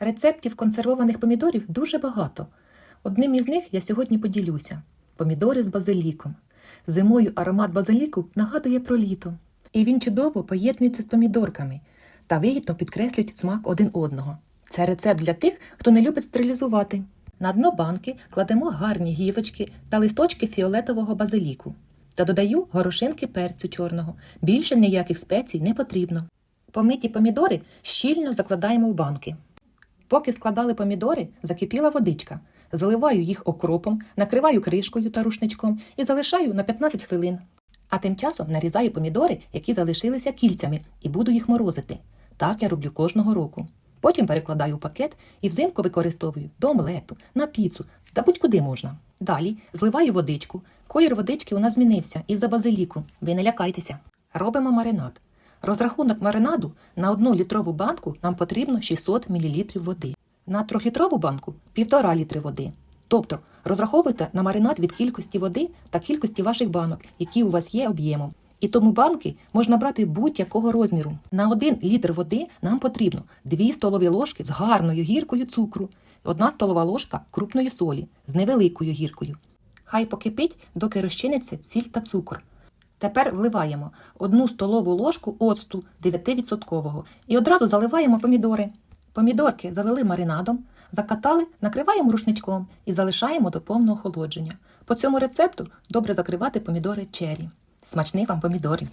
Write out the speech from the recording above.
Рецептів консервованих помідорів дуже багато. Одним із них я сьогодні поділюся: помідори з базиліком. Зимою аромат базиліку нагадує про літо. І він чудово поєднується з помідорками та вигідно підкреслюють смак один одного. Це рецепт для тих, хто не любить стерилізувати. На дно банки кладемо гарні гілочки та листочки фіолетового базиліку. Та додаю горошинки перцю чорного. Більше ніяких спецій не потрібно. Помиті помідори щільно закладаємо в банки. Поки складали помідори, закипіла водичка. Заливаю їх окропом, накриваю кришкою та рушничком і залишаю на 15 хвилин. А тим часом нарізаю помідори, які залишилися кільцями, і буду їх морозити. Так я роблю кожного року. Потім перекладаю пакет і взимку використовую до омлету, на піцу та будь-куди можна. Далі зливаю водичку. Колір водички у нас змінився із-за базиліку. Ви не лякайтеся. Робимо маринад. Розрахунок маринаду на одну літрову банку нам потрібно 600 мл води. На трьохлітрову банку 1,5 літри води. Тобто розраховуйте на маринад від кількості води та кількості ваших банок, які у вас є об'ємом. І тому банки можна брати будь-якого розміру. На 1 літр води нам потрібно 2 столові ложки з гарною гіркою цукру, 1 столова ложка крупної солі з невеликою гіркою. Хай покипить, доки розчиниться сіль та цукор. Тепер вливаємо 1 столову ложку оцту 9% і одразу заливаємо помідори. Помідорки залили маринадом, закатали, накриваємо рушничком і залишаємо до повного охолодження. По цьому рецепту добре закривати помідори чері. Смачних вам помідорів!